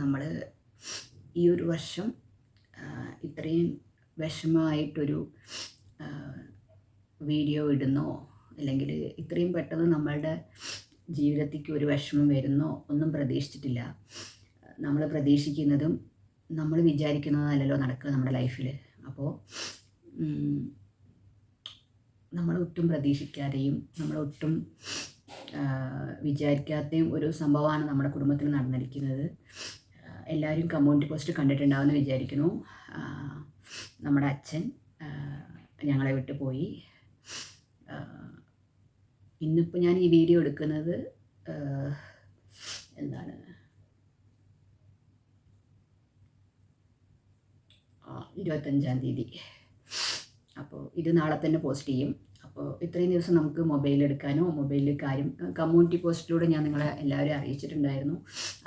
നമ്മൾ ഈ ഒരു വർഷം ഇത്രയും വിഷമമായിട്ടൊരു വീഡിയോ ഇടുന്നോ? അല്ലെങ്കിൽ ഇത്രയും പെട്ടെന്ന് നമ്മളുടെ ജീവിതത്തിലേക്ക് ഒരു വിഷമം വരുന്നോ? ഒന്നും പ്രതീക്ഷിച്ചിട്ടില്ല. നമ്മൾ പ്രതീക്ഷിക്കുന്നതും നമ്മൾ വിചാരിക്കുന്നതല്ലല്ലോ നടക്കുക നമ്മുടെ ലൈഫിൽ അപ്പോൾ നമ്മൾ ഒട്ടും പ്രതീക്ഷിക്കാതെയും നമ്മൾ ഒട്ടും വിചാരിക്കാത്തയും ഒരു സംഭവമാണ് നമ്മുടെ കുടുംബത്തിൽ നടന്നിരിക്കുന്നത്. എല്ലാവരും കമ്മ്യൂണിറ്റി പോസ്റ്റ് കണ്ടിട്ടുണ്ടാവുമെന്ന് വിചാരിക്കുന്നു. നമ്മുടെ അച്ഛൻ ഞങ്ങളെ വിട്ടു പോയി. ഇന്നിപ്പോൾ ഞാൻ ഈ വീഡിയോ എടുക്കുന്നത് എന്താണ്? ഇരുപത്തഞ്ചാം തീയതി. അപ്പോൾ ഇത് നാളെ തന്നെ പോസ്റ്റ് ചെയ്യും. അപ്പോൾ ഇത്രയും ദിവസം നമുക്ക് മൊബൈൽ എടുക്കാനോ മൊബൈലിൽ കാര്യം കമ്മ്യൂണിറ്റി പോസ്റ്റിലൂടെ ഞാൻ നിങ്ങളെ എല്ലാവരും അറിയിച്ചിട്ടുണ്ടായിരുന്നു.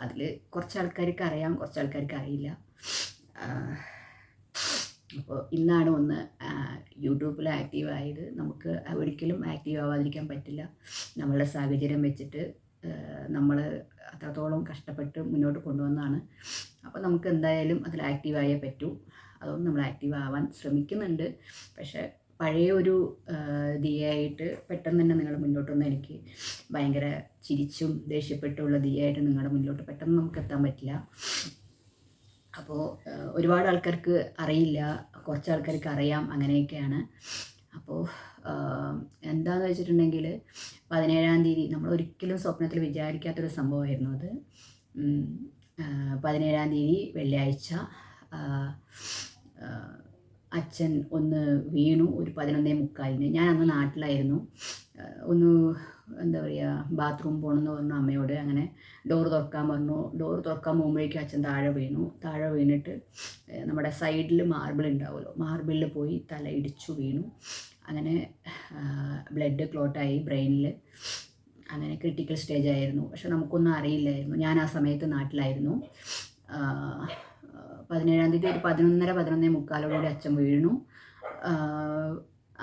അതിൽ കുറച്ച് ആൾക്കാർക്ക് അറിയാം കുറച്ച് ആൾക്കാർക്ക് അറിയില്ല അപ്പോൾ ഇന്നാണ് ഒന്ന് യൂട്യൂബിൽ ആക്റ്റീവ് ആയത്. നമുക്ക് ഒരിക്കലും ആക്റ്റീവ് ആവാതിരിക്കാൻ പറ്റില്ല. നമ്മളുടെ സാഹചര്യം വെച്ചിട്ട് നമ്മൾ അത്രത്തോളം കഷ്ടപ്പെട്ട് മുന്നോട്ട് കൊണ്ടുവന്നതാണ്. അപ്പോൾ നമുക്ക് എന്തായാലും അതിൽ ആക്റ്റീവ് ആയേ പറ്റൂ. അതുകൊണ്ട് നമ്മൾ ആക്റ്റീവ് ആവാൻ ശ്രമിക്കുന്നുണ്ട്. പക്ഷേ പഴയ ഒരു ദിയായിട്ട് പെട്ടെന്ന് തന്നെ നിങ്ങൾ മുന്നോട്ട് വന്ന് എനിക്ക് ഭയങ്കര ചിരിച്ചും ദേഷ്യപ്പെട്ടുള്ള ദിയായിട്ട് നിങ്ങളുടെ മുന്നോട്ട് പെട്ടെന്ന് നമുക്ക് എത്താൻ പറ്റില്ല. അപ്പോൾ ഒരുപാട് ആൾക്കാർക്ക് അറിയില്ല. കുറച്ച് ആൾക്കാർക്ക് അറിയാം അങ്ങനെയൊക്കെയാണ്. അപ്പോൾ എന്താണെന്ന് വെച്ചിട്ടുണ്ടെങ്കിൽ പതിനേഴാം തീയതി നമ്മൾ ഒരിക്കലും സ്വപ്നത്തിൽ വിചാരിക്കാത്തൊരു സംഭവമായിരുന്നു അത്. പതിനേഴാം തീയതി വെള്ളിയാഴ്ച അച്ഛൻ ഒന്ന് വീണു ഒരു പതിനൊന്നേ മുക്കാലിന്. ഞാൻ അന്ന് നാട്ടിലായിരുന്നു. ഒന്ന് എന്താ പറയുക ബാത്റൂം പോകണമെന്ന് പറഞ്ഞു അമ്മയോട്. അങ്ങനെ ഡോർ തുറക്കാൻ പറഞ്ഞു. ഡോർ തുറക്കാൻ പോകുമ്പോഴേക്കും അച്ഛൻ താഴെ വീണു. താഴെ വീണിട്ട് നമ്മുടെ സൈഡിൽ മാർബിൾ ഉണ്ടാവുമല്ലോ. മാർബിളിൽ പോയി തല ഇടിച്ചു വീണു. അങ്ങനെ ബ്ലഡ് ക്ലോട്ടായി ബ്രെയിനിൽ അങ്ങനെ ക്രിട്ടിക്കൽ സ്റ്റേജ് ആയിരുന്നു. പക്ഷെ നമുക്കൊന്നും അറിയില്ലായിരുന്നു. ഞാൻ ആ സമയത്ത് നാട്ടിലായിരുന്നു. പതിനേഴാം തീയതി ഒരു പതിനൊന്നര പതിനൊന്നേ മുക്കാലോടുകൂടി അച്ഛൻ വീണു.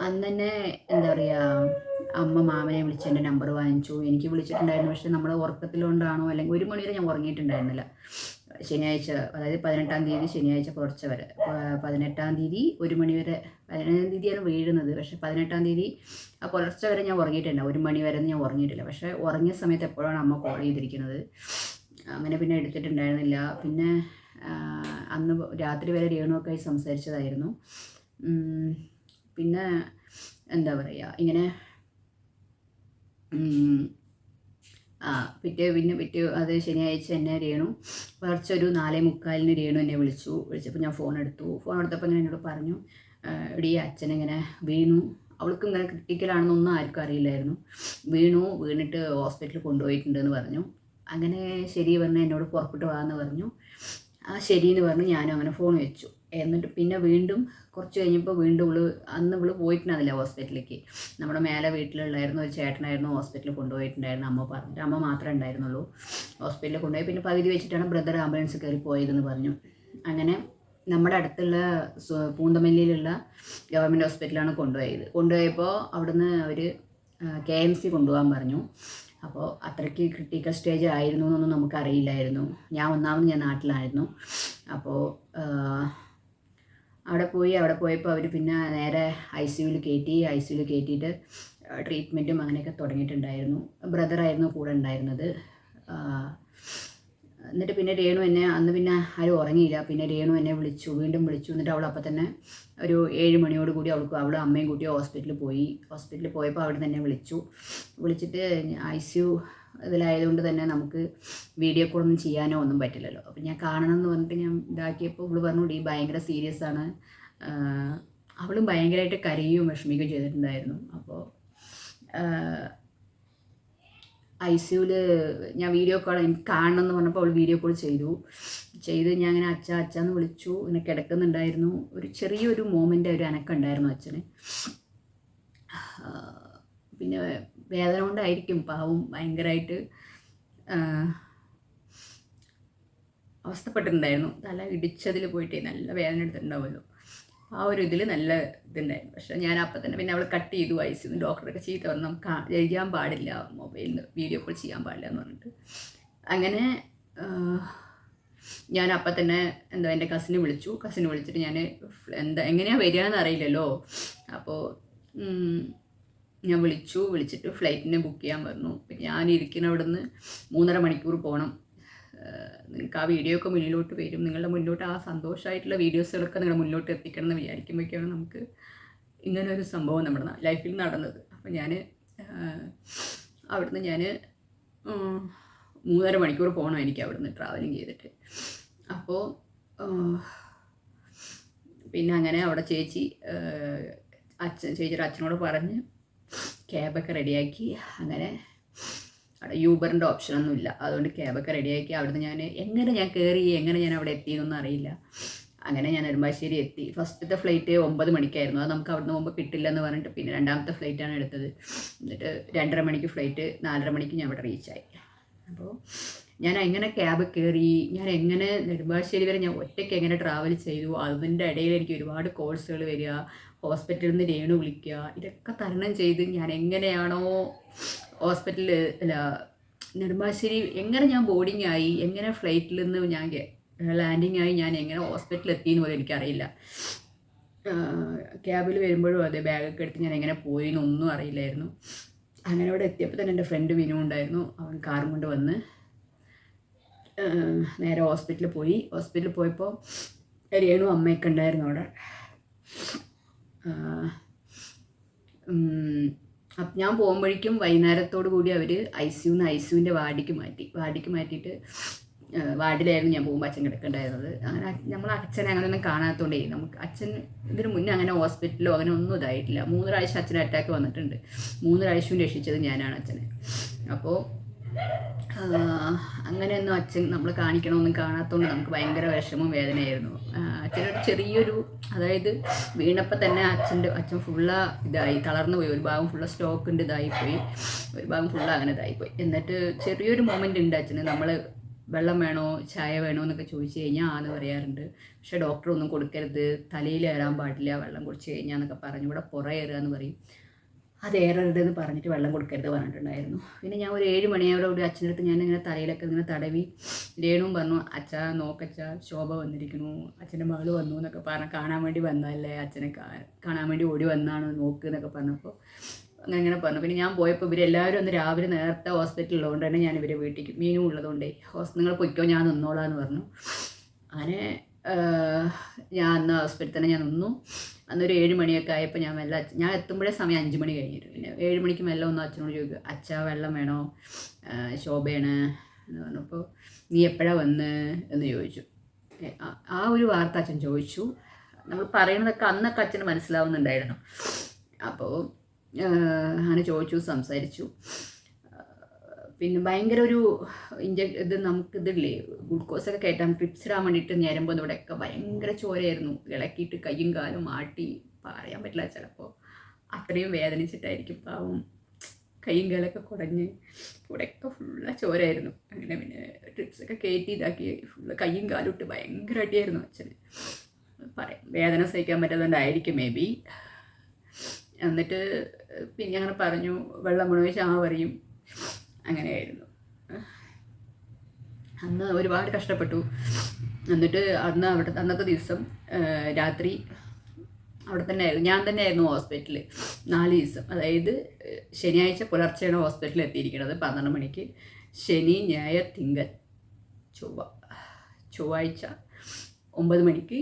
അന്ന് തന്നെ എന്താ പറയുക അമ്മ മാമനെ വിളിച്ച് എന്റെ നമ്പർ വാങ്ങിച്ചു. എനിക്ക് വിളിച്ചിട്ടുണ്ടായിരുന്നു പക്ഷെ നമ്മൾ ഉറക്കത്തിലുകൊണ്ടാണോ അല്ലെങ്കിൽ ഒരു മണി വരെ ഞാൻ ഉറങ്ങിയിട്ടുണ്ടായിരുന്നില്ല. ശനിയാഴ്ച അതായത് പതിനെട്ടാം തീയതി ശനിയാഴ്ച പുലർച്ചെ വരെ. പതിനെട്ടാം തീയതി ഒരു മണി വരെ പതിനേഴാം തീയതിയാണ് വീഴുന്നത്. പക്ഷെ പതിനെട്ടാം തീയതി ആ പുലർച്ചെ വരെ ഞാൻ ഉറങ്ങിയിട്ടില്ല. ഒരു മണി വരെ ഞാൻ ഉറങ്ങിയിട്ടില്ല. പക്ഷേ ഉറങ്ങിയ സമയത്ത് എപ്പോഴാണ് അമ്മ കോൾ ചെയ്തിരിക്കുന്നത്? അങ്ങനെ പിന്നെ എടുത്തിട്ടുണ്ടായിരുന്നില്ല. പിന്നെ അന്ന് രാത്രി വരെ രേണുവൊക്കെ സംസാരിച്ചതായിരുന്നു. പിന്നെ എന്താ പറയുക ഇങ്ങനെ ആ പിറ്റേ പിന്നെ പിറ്റേ അത് ശനിയാഴ്ച എന്നെ രേണു കുറച്ചൊരു നാലേ മുക്കാലിന് രേണു എന്നെ വിളിച്ചു. വിളിച്ചപ്പോൾ ഞാൻ ഫോൺ എടുത്തു. ഫോൺ എടുത്തപ്പോൾ ഇങ്ങനെ എന്നോട് പറഞ്ഞു ഇടി അച്ഛൻ ഇങ്ങനെ വീണു. അവൾക്ക് ഇങ്ങനെ ക്രിട്ടിക്കലാണെന്നൊന്നും ആർക്കും അറിയില്ലായിരുന്നു. വീണു വീണിട്ട് ഹോസ്പിറ്റലിൽ കൊണ്ടുപോയിട്ടുണ്ടെന്ന് പറഞ്ഞു. അങ്ങനെ ശരി പറഞ്ഞ് എന്നോട് പുറപ്പെട്ട് വാന്ന് പറഞ്ഞു. ആ ശരി എന്ന് പറഞ്ഞ് ഞാനും അങ്ങനെ ഫോൺ വെച്ചു. എന്നിട്ട് പിന്നെ വീണ്ടും കുറച്ച് കഴിഞ്ഞപ്പോൾ വീണ്ടും ഇവൾ അന്ന് ഇവൾ പോയിട്ടുണ്ടായിരുന്നില്ല ഹോസ്പിറ്റലിലേക്ക്. നമ്മുടെ മേലെ വീട്ടിലുള്ളായിരുന്നു ഒരു ചേട്ടനായിരുന്നു ഹോസ്പിറ്റലിൽ കൊണ്ടുപോയിട്ടുണ്ടായിരുന്നു അമ്മ പറഞ്ഞിട്ട്. അമ്മ മാത്രമേ ഉണ്ടായിരുന്നുള്ളൂ. ഹോസ്പിറ്റലിൽ കൊണ്ടുപോയി പിന്നെ പകുതി വെച്ചിട്ടാണ് ബ്രദർ ആംബുലൻസ് കയറി പോയതെന്ന് പറഞ്ഞു. അങ്ങനെ നമ്മുടെ അടുത്തുള്ള പൂന്തമല്ലിയിലുള്ള ഗവൺമെന്റ് ഹോസ്പിറ്റലാണ് കൊണ്ടുപോയത്. കൊണ്ടുപോയപ്പോൾ അവിടുന്ന് അവർ കെ എം സി കൊണ്ടുപോകാൻ പറഞ്ഞു. അപ്പോൾ അത്രയ്ക്ക് ക്രിട്ടിക്കൽ സ്റ്റേജ് ആയിരുന്നു എന്നൊന്നും നമുക്കറിയില്ലായിരുന്നു. ഞാൻ ഒന്നാമത് ഞാൻ നാട്ടിലായിരുന്നു. അപ്പോൾ അവിടെ പോയി അവിടെ പോയപ്പോൾ അവർ പിന്നെ നേരെ ഐ സിയുവിൽ കയറ്റി ഐ സിയുവിൽ കയറ്റിയിട്ട് ട്രീറ്റ്മെന്റും അങ്ങനെയൊക്കെ തുടങ്ങിയിട്ടുണ്ടായിരുന്നു. ബ്രദറായിരുന്നു കൂടെ ഉണ്ടായിരുന്നത്. എന്നിട്ട് പിന്നെ രേണു എന്നെ അന്ന് പിന്നെ ആരും ഉറങ്ങിയില്ല. പിന്നെ രേണു എന്നെ വിളിച്ചു വീണ്ടും വിളിച്ചു. എന്നിട്ട് അവൾ അപ്പം തന്നെ ഒരു ഏഴ് മണിയോട് കൂടി അവൾക്ക് അവൾ അമ്മയും കൂട്ടി ഹോസ്പിറ്റലിൽ പോയി. ഹോസ്പിറ്റലിൽ പോയപ്പോൾ അവിടെ തന്നെ വിളിച്ചു. വിളിച്ചിട്ട് ഐ സി യു ഇതിലായതുകൊണ്ട് തന്നെ നമുക്ക് വീഡിയോ കോൾ ഒന്നും ചെയ്യാനോ ഒന്നും പറ്റില്ലല്ലോ. അപ്പം ഞാൻ കാണണം എന്ന് പറഞ്ഞിട്ട് ഞാൻ ഇതാക്കിയപ്പോൾ ഇവൾ പറഞ്ഞു ഡി ഭയങ്കര സീരിയസ് ആണ്. അവളും ഭയങ്കരമായിട്ട് കരയുകയും വിഷമിക്കുകയും ചെയ്തിട്ടുണ്ടായിരുന്നു. അപ്പോൾ ഐ സിയുവിൽ ഞാൻ വീഡിയോ കോൾ എനിക്ക് കാണണം എന്ന് പറഞ്ഞപ്പോൾ അവൾ വീഡിയോ കോൾ ചെയ്തു. ചെയ്ത് ഞാൻ അങ്ങനെ അച്ഛ അച്ഛന്ന് വിളിച്ചു. ഇങ്ങനെ കിടക്കുന്നുണ്ടായിരുന്നു. ഒരു ചെറിയൊരു മോമെന്റ് ഒരു അനക്കുണ്ടായിരുന്നു അച്ഛന്. പിന്നെ വേദന കൊണ്ടായിരിക്കും പാവം ഭയങ്കരമായിട്ട് അവസ്ഥപ്പെട്ടിട്ടുണ്ടായിരുന്നു. തല ഇടിച്ചതിൽ പോയിട്ട് നല്ല വേദന എടുത്തിട്ടുണ്ടാവുമല്ലോ. ആ ഒരു ഇതിൽ നല്ല ഇതുണ്ടായിരുന്നു. പക്ഷെ ഞാൻ അപ്പം തന്നെ പിന്നെ അവൾ കട്ട് ചെയ്തു ഐസ് ഡോക്ടറൊക്കെ ചീത്ത പറഞ്ഞു നമുക്ക് ചെയ്യാൻ പാടില്ല മൊബൈലിൽ വീഡിയോ കോൾ ചെയ്യാൻ പാടില്ല എന്ന് പറഞ്ഞിട്ട്. അങ്ങനെ ഞാൻ അപ്പം തന്നെ എന്താ എന്റെ കസിനെ വിളിച്ചു. കസിനെ വിളിച്ചിട്ട് ഞാൻ എന്താ എങ്ങനെയാണ് വരികയെന്ന് അറിയില്ലല്ലോ. അപ്പോൾ ഞാൻ വിളിച്ചു. വിളിച്ചിട്ട് ഫ്ലൈറ്റിനെ ബുക്ക് ചെയ്യാൻ പറഞ്ഞു. ഞാൻ ഇരിക്കുന്ന അവിടെ നിന്ന് മൂന്നര മണിക്കൂർ പോകണം നിങ്ങൾക്ക് ആ വീഡിയോ ഒക്കെ മുന്നിലോട്ട് വരും. നിങ്ങളുടെ മുന്നോട്ട് ആ സന്തോഷമായിട്ടുള്ള വീഡിയോസുകളൊക്കെ നിങ്ങളുടെ മുന്നോട്ട് എത്തിക്കണം എന്ന് വിചാരിക്കുമ്പോഴേക്കാണ് നമുക്ക് ഇങ്ങനെ ഒരു സംഭവം നമ്മുടെ ലൈഫിൽ നടന്നത്. അപ്പോൾ ഞാൻ അവിടുന്ന് ഞാൻ മൂന്നര മണിക്കൂർ പോകണം എനിക്ക് അവിടുന്ന് ട്രാവലിങ് ചെയ്തിട്ട്. അപ്പോൾ പിന്നെ അങ്ങനെ അവിടെ ചേച്ചി അച്ഛൻ ചേച്ചിയുടെ അച്ഛനോട് പറഞ്ഞ് ക്യാബൊക്കെ റെഡിയാക്കി അങ്ങനെ അവിടെ യൂബറിന്റെ ഓപ്ഷനൊന്നും ഇല്ല. അതുകൊണ്ട് ക്യാബൊക്കെ റെഡിയാക്കി അവിടുന്ന് ഞാൻ എങ്ങനെ ഞാൻ കയറി എങ്ങനെ ഞാൻ അവിടെ എത്തിയെന്നൊന്നും അറിയില്ല. അങ്ങനെ ഞാൻ നെടുമ്പാശ്ശേരി എത്തി. ഫസ്റ്റത്തെ ഫ്ലൈറ്റ് ഒമ്പത് മണിക്കായിരുന്നു. അത് നമുക്ക് അവിടുന്ന് പോകുമ്പോൾ കിട്ടില്ല എന്ന് പറഞ്ഞിട്ട് പിന്നെ രണ്ടാമത്തെ ഫ്ലൈറ്റാണ് എടുത്തത്. എന്നിട്ട് രണ്ടര മണിക്ക് ഫ്ലൈറ്റ് നാലര മണിക്ക് ഞാൻ അവിടെ റീച്ചായി അപ്പോൾ ഞാൻ എങ്ങനെ ക്യാബ് കയറി ഞാൻ എങ്ങനെ നെടുമ്പാശ്ശേരി വരെ ഞാൻ ഒറ്റയ്ക്ക് എങ്ങനെ ട്രാവൽ ചെയ്തു അതിന്റെ ഇടയിൽ എനിക്ക് ഒരുപാട് കോഴ്സുകൾ വരിക ഹോസ്പിറ്റലിൽ നിന്ന് രേണു വിളിക്കുക ഇതൊക്കെ തരണം ചെയ്ത് ഞാൻ എങ്ങനെയാണോ ഹോസ്പിറ്റലിൽ അല്ല നെടുമ്പാശ്ശേരി എങ്ങനെ ഞാൻ ബോർഡിംഗ് ആയി എങ്ങനെ ഫ്ലൈറ്റിൽ നിന്ന് ഞാൻ ലാൻഡിങ് ആയി ഞാൻ എങ്ങനെ ഹോസ്പിറ്റലിൽ എത്തിയെന്ന് പോലും എനിക്കറിയില്ല. ക്യാബിൽ വരുമ്പോഴും അതെ ബാഗൊക്കെ എടുത്ത് ഞാൻ എങ്ങനെ പോയി എന്നൊന്നും അറിയില്ലായിരുന്നു. അങ്ങനെ അവിടെ എത്തിയപ്പോൾ തന്നെ എന്റെ ഫ്രണ്ട് വിനു ഉണ്ടായിരുന്നു. അവൻ കാറും കൊണ്ട് വന്ന് നേരെ ഹോസ്പിറ്റലിൽ പോയി. ഹോസ്പിറ്റലിൽ പോയപ്പോൾ രേണു അമ്മയൊക്കെ ഉണ്ടായിരുന്നു അവിടെ. ഞാൻ പോകുമ്പോഴേക്കും വൈകുന്നേരത്തോടു കൂടി അവർ ഐ സിയുന്ന് ഐ സിയുവിന്റെ വാർഡിക്ക് മാറ്റി വാർഡിക്ക് മാറ്റിയിട്ട് വാർഡിലായിരുന്നു ഞാൻ പോകുമ്പോൾ അച്ഛൻ കിടക്കേണ്ടായിരുന്നത്. അങ്ങനെ നമ്മൾ അച്ഛനെ അങ്ങനെയൊന്നും കാണാത്തതുകൊണ്ടേ നമുക്ക് അച്ഛൻ ഇതിന് മുന്നേ അങ്ങനെ ഹോസ്പിറ്റലോ അങ്ങനെ ഒന്നും ഇതായിട്ടില്ല. മൂന്ന് പ്രാവശ്യം അച്ഛന് അറ്റാക്ക് വന്നിട്ടുണ്ട്. മൂന്ന് പ്രാവശ്യവും രക്ഷിച്ചത് ഞാനാണ് അച്ഛനെ. അപ്പോൾ അങ്ങനെയൊന്നും അച്ഛൻ നമ്മൾ കാണിക്കണമെന്നും കാണാത്തതുകൊണ്ട് നമുക്ക് ഭയങ്കര വിഷമവും വേദനയായിരുന്നു. അച്ഛനൊരു ചെറിയൊരു അതായത് വീണപ്പോൾ തന്നെ അച്ഛന്റെ അച്ഛൻ ഫുള്ള ഇതായി തളർന്നു പോയി. ഒരു ഭാഗം ഫുള്ള സ്റ്റോക്കിന്റെ ഇതായിപ്പോയി ഒരു ഭാഗം ഫുള്ള് അങ്ങനെ ഇതായിപ്പോയി എന്നിട്ട് ചെറിയൊരു മൊമെന്റ് ഉണ്ട് അച്ഛന്. നമ്മൾ വെള്ളം വേണോ ചായ വേണോ എന്നൊക്കെ ചോദിച്ചു കഴിഞ്ഞാൽ ആന്ന് പറയാറുണ്ട്. പക്ഷേ ഡോക്ടർ ഒന്നും കൊടുക്കരുത്. തലയിൽ ഏറാൻ പാടില്ല വെള്ളം കുടിച്ചു കഴിഞ്ഞാൽ എന്നൊക്കെ പറഞ്ഞു. ഇവിടെ പുറയേറുക എന്ന് പറയും. അത് ഏറരുതെന്ന് പറഞ്ഞിട്ട് വെള്ളം കൊടുക്കരുത് പറഞ്ഞിട്ടുണ്ടായിരുന്നു. പിന്നെ ഞാൻ ഒരു ഏഴ് മണിയോടെ കൂടി അച്ഛന്റെ അടുത്ത് ഞാൻ ഇങ്ങനെ തലയിലൊക്കെ ഇങ്ങനെ തടവി രേണുവും പറഞ്ഞു അച്ഛ നോക്കച്ച ശോഭ വന്നിരിക്കുന്നു. അച്ഛന്റെ മകൾ വന്നു എന്നൊക്കെ പറഞ്ഞു കാണാൻ വേണ്ടി വന്നതല്ലേ അച്ഛനെ കാണാൻ വേണ്ടി ഓടി വന്നാണ് നോക്ക് എന്നൊക്കെ പറഞ്ഞപ്പോൾ അങ്ങനെ ഇങ്ങനെ പറഞ്ഞു. പിന്നെ ഞാൻ പോയപ്പോൾ ഇവരെല്ലാവരും ഒന്ന് രാവിലെ നേരത്തെ ഹോസ്പിറ്റലിൽ ഉള്ളതുകൊണ്ട് തന്നെ ഞാൻ ഇവരെ വീട്ടിലേക്ക് മീനും ഉള്ളതുകൊണ്ടേ ഹോസ് നിങ്ങൾ പൊയ്ക്കോ ഞാൻ നിന്നോളാം എന്ന് പറഞ്ഞു. അങ്ങനെ ഞാൻ അന്ന് ഹോസ്പിറ്റലിൽ തന്നെ ഞാൻ നിന്നു. അന്നൊരു ഏഴ് മണിയൊക്കെ ആയപ്പോൾ ഞാൻ മെല്ലെ ഞാൻ എത്തുമ്പോഴേ സമയം അഞ്ച് മണി കഴിഞ്ഞിരുന്നു പിന്നെ ഏഴ് മണിക്ക് മെല്ലെ ഒന്ന് അച്ഛനോട് ചോദിക്കും അച്ഛ വെള്ളം വേണോ? ശോഭയാണ്? എന്ന് പറഞ്ഞപ്പോൾ നീ എപ്പോഴാ വന്ന്? എന്ന് ചോദിച്ചു. ആ ഒരു വാർത്ത അച്ഛൻ ചോദിച്ചു. നമ്മൾ പറയണതൊക്കെ അന്നൊക്കെ അച്ഛന് മനസ്സിലാവുന്നുണ്ടായിരുന്നു. അപ്പോൾ അങ്ങനെ ചോദിച്ചു സംസാരിച്ചു. പിന്നെ ഭയങ്കര ഒരു ഇഞ്ച ഇത് നമുക്ക് ഇതില്ലേ ഗ്ലൂക്കോസ് ഒക്കെ കയറ്റാൻ ട്രിപ്സ് ഇടാൻ വേണ്ടിയിട്ട് ഞരമ്പോൾ ഇവിടെയൊക്കെ ഭയങ്കര ചോരയായിരുന്നു. ഇളക്കിയിട്ട് കയ്യും കാലും ആട്ടി. പറയാൻ പറ്റില്ല ചിലപ്പോൾ അത്രയും വേദനിച്ചിട്ടായിരിക്കും പാവം. കയ്യും കാലൊക്കെ കുടഞ്ഞ്. ഇവിടെയൊക്കെ ഫുള്ള് ചോരായിരുന്നു അങ്ങനെ പിന്നെ ട്രിപ്സൊക്കെ കയറ്റി ഇതാക്കി. ഫുള്ള് കയ്യും കാലും ഇട്ട് ഭയങ്കര അടിയായിരുന്നു അച്ഛന്. പറയാം. വേദന സഹിക്കാൻ പറ്റാത്തതുകൊണ്ടായിരിക്കും മേ ബി എന്നിട്ട് പിന്നെ അങ്ങനെ പറഞ്ഞു വെള്ളം മുഴുവൻ ആ പറയും അങ്ങനെയായിരുന്നു. അന്ന് ഒരുപാട് കഷ്ടപ്പെട്ടു. എന്നിട്ട് അന്ന് അവിടെ അന്നത്തെ ദിവസം രാത്രി അവിടെ തന്നെ ആയിരുന്നു ഞാൻ തന്നെ ആയിരുന്നു ഹോസ്പിറ്റലിൽ നാല് ദിവസം. അതായത് ശനിയാഴ്ച പുലർച്ചെയാണ് ഹോസ്പിറ്റലിൽ എത്തിയിരിക്കുന്നത് പന്ത്രണ്ട് മണിക്ക്. ശനി ഞായർ തിങ്കൾ ചൊവ്വ ചൊവ്വാഴ്ച ഒമ്പത് മണിക്ക്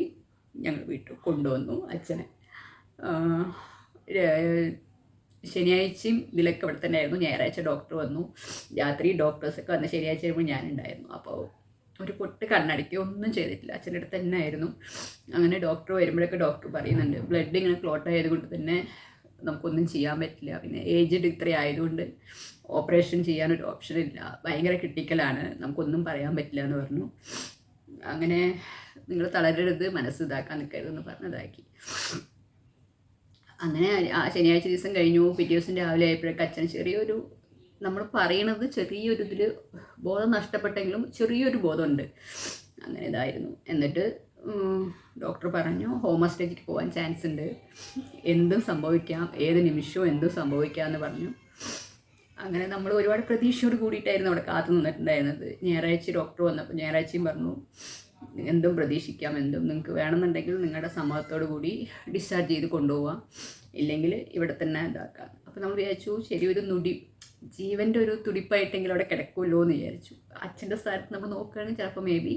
ഞങ്ങൾ വീട്ടിൽ കൊണ്ടുവന്നു അച്ഛനെ. ശനിയാഴ്ചയും ഇതിലൊക്കെ ഇവിടെ തന്നെ ആയിരുന്നു ഞായറാഴ്ച ഡോക്ടർ വന്നു. രാത്രി ഡോക്ടേഴ്സൊക്കെ വന്ന് ശനിയാഴ്ച വരുമ്പോൾ ഞാനുണ്ടായിരുന്നു. അപ്പോൾ ഒരു പൊട്ട് കണ്ണടയ്ക്കുക ഒന്നും ചെയ്തിട്ടില്ല. അച്ഛന്റെ അടുത്ത് തന്നെ ആയിരുന്നു. അങ്ങനെ ഡോക്ടർ വരുമ്പോഴൊക്കെ ഡോക്ടർ പറയുന്നുണ്ട് ബ്ലഡ് ഇങ്ങനെ ക്ലോട്ട് ആയതുകൊണ്ട് തന്നെ നമുക്കൊന്നും ചെയ്യാൻ പറ്റില്ല. പിന്നെ ഏജ്ഡ് ഇത്ര ആയതുകൊണ്ട് ഓപ്പറേഷൻ ചെയ്യാനൊരു ഓപ്ഷൻ ഇല്ല. ഭയങ്കര ക്രിട്ടിക്കലാണ് നമുക്കൊന്നും പറയാൻ പറ്റില്ല എന്ന് പറഞ്ഞു. അങ്ങനെ നിങ്ങൾ തളരരുത് മനസ്സ് ഇതാക്കാൻ നിൽക്കരുതെന്ന് പറഞ്ഞതാക്കി അങ്ങനെ ആ ശനിയാഴ്ച ദിവസം കഴിഞ്ഞു. പിറ്റേ ദിവസം രാവിലെ ആയപ്പോഴേക്ക് അച്ഛൻ ചെറിയൊരു നമ്മൾ പറയണത് ചെറിയൊരു ഇതിൽ ബോധം നഷ്ടപ്പെട്ടെങ്കിലും ചെറിയൊരു ബോധമുണ്ട്. അങ്ങനെ ഇതായിരുന്നു. എന്നിട്ട് ഡോക്ടർ പറഞ്ഞു ഹോമസ്റ്റേജിക്ക് പോകാൻ ചാൻസ് ഉണ്ട്. എന്തും സംഭവിക്കാം. ഏത് നിമിഷവും എന്തും സംഭവിക്കാം എന്ന് പറഞ്ഞു. അങ്ങനെ നമ്മൾ ഒരുപാട് പ്രതീക്ഷയോട് കൂടിയിട്ടായിരുന്നു അവിടെ കാത്തു നിന്നിട്ടുണ്ടായിരുന്നത്. ഞായറാഴ്ച ഡോക്ടർ വന്നപ്പോൾ ഞായറാഴ്ചയും പറഞ്ഞു എന്തും പ്രതീക്ഷിക്കാം എന്തും നിങ്ങൾക്ക് വേണമെന്നുണ്ടെങ്കിൽ നിങ്ങളുടെ സമ്മതത്തോടു കൂടി ഡിസ്ചാർജ് ചെയ്ത് കൊണ്ടുപോവാം. ഇല്ലെങ്കിൽ ഇവിടെ തന്നെ ഇതാക്കാം. അപ്പോൾ നമ്മൾ വിചാരിച്ചു ശരി ഒരു നുടി ജീവന്റെ ഒരു തുടിപ്പായിട്ടെങ്കിലും അവിടെ കിടക്കുമല്ലോ എന്ന് വിചാരിച്ചു. അച്ഛന്റെ സ്ഥാനത്ത് നമ്മൾ നോക്കുകയാണെങ്കിൽ ചിലപ്പോൾ മേ ബി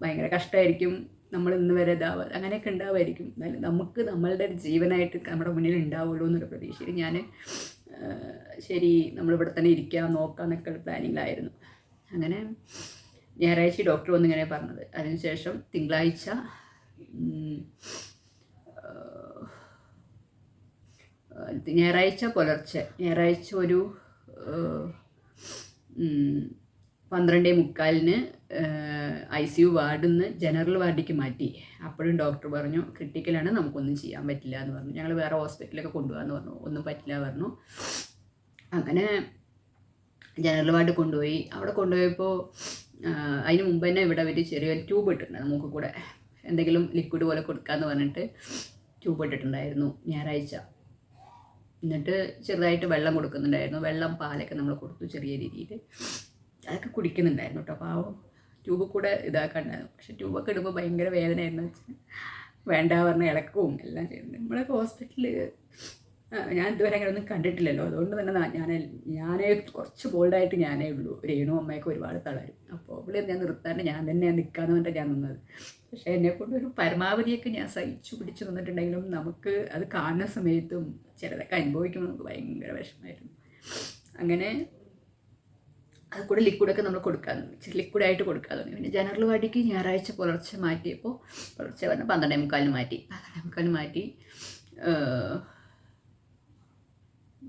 ഭയങ്കര കഷ്ടമായിരിക്കും. നമ്മൾ ഇന്ന് വരെ ഇതാവുക അങ്ങനെയൊക്കെ ഉണ്ടാവുമായിരിക്കും. എന്നാലും നമുക്ക് നമ്മളുടെ ഒരു ജീവനായിട്ട് നമ്മുടെ മുന്നിൽ ഉണ്ടാവുള്ളൂ എന്നൊരു പ്രതീക്ഷയിൽ ഞാൻ ശരി നമ്മളിവിടെ തന്നെ ഇരിക്കാം നോക്കാം എന്നൊക്കെ പ്ലാനിങ്ങിലായിരുന്നു അങ്ങനെ ഞായറാഴ്ച ഡോക്ടർ വന്നിങ്ങനെ പറഞ്ഞത്. അതിനുശേഷം തിങ്കളാഴ്ച ഞായറാഴ്ച പുലർച്ചെ ഞായറാഴ്ച ഒരു പന്ത്രണ്ടേ മുക്കാലിന് ഐ സി യു വാർഡിൽ നിന്ന് ജനറൽ വാർഡിലേക്ക് മാറ്റി. അപ്പോഴും ഡോക്ടർ പറഞ്ഞു ക്രിട്ടിക്കലാണ് നമുക്കൊന്നും ചെയ്യാൻ പറ്റില്ല എന്ന് പറഞ്ഞു. ഞങ്ങൾ വേറെ ഹോസ്പിറ്റലിലൊക്കെ കൊണ്ടുപോകാമെന്ന് പറഞ്ഞു. ഒന്നും പറ്റില്ല പറഞ്ഞു. അങ്ങനെ ജനറൽ വാർഡ് കൊണ്ടുപോയി. അവിടെ കൊണ്ടുപോയപ്പോൾ അതിന് മുമ്പ് തന്നെ ഇവിടെ അവർ ചെറിയൊരു ട്യൂബ് ഇട്ടിട്ടുണ്ട്. മൂക്ക് കൂടെ എന്തെങ്കിലും ലിക്വിഡ് പോലെ കൊടുക്കാന്ന് പറഞ്ഞിട്ട് ട്യൂബ് ഇട്ടിട്ടുണ്ടായിരുന്നു ഞായറാഴ്ച. എന്നിട്ട് ചെറുതായിട്ട് വെള്ളം കൊടുക്കുന്നുണ്ടായിരുന്നു. വെള്ളം പാലൊക്കെ നമ്മൾ കൊടുത്തു ചെറിയ രീതിയിൽ. അതൊക്കെ കുടിക്കുന്നുണ്ടായിരുന്നു കേട്ടോ. പാവം ട്യൂബ് കൂടെ ഇതാക്കാണ്ടായിരുന്നു. പക്ഷെ ട്യൂബൊക്കെ ഇടുമ്പോൾ ഭയങ്കര വേദനയായിരുന്നു. വെച്ചാൽ വേണ്ട പറഞ്ഞ ഇളക്കവും എല്ലാം ചെയ്യുന്നുണ്ട്. നമ്മളൊക്കെ ഹോസ്പിറ്റലിൽ ഞാൻ ഇതുവരെ അങ്ങനെ ഒന്നും കണ്ടിട്ടില്ലല്ലോ. അതുകൊണ്ട് തന്നെ ഞാൻ ഞാനേ കുറച്ച് ബോൾഡായിട്ട് ഞാനേ ഉള്ളൂ. രേണു അമ്മയൊക്കെ ഒരുപാട് തളരും. അപ്പോൾ ഇവിടെ ഞാൻ നിർത്താണ്ട് ഞാൻ തന്നെ നിൽക്കാന്ന് പറഞ്ഞിട്ട് ഞാൻ നിന്നത്. പക്ഷേ എന്നെക്കൊണ്ട് ഒരു പരമാവധിയൊക്കെ ഞാൻ സഹിച്ചു പിടിച്ചു നിന്നിട്ടുണ്ടെങ്കിലും നമുക്ക് അത് കാണുന്ന സമയത്തും ചിലതൊക്കെ അനുഭവിക്കുമ്പോൾ നമുക്ക് ഭയങ്കര വിഷമമായിരുന്നു. അങ്ങനെ അത് കൂടെ ലിക്വിഡൊക്കെ നമ്മൾ കൊടുക്കാൻ ഇച്ചിരി ലിക്വിഡായിട്ട് കൊടുക്കാൻ തുടങ്ങി. പിന്നെ ജനറൽ വാർഡിക്ക് ഞായറാഴ്ച പുലർച്ചെ മാറ്റിയപ്പോൾ പുലർച്ചെ പറഞ്ഞാൽ പന്ത്രണ്ടേ മുക്കാലിന് മാറ്റി. പന്ത്രണ്ടേ മുക്കാലിന് മാറ്റി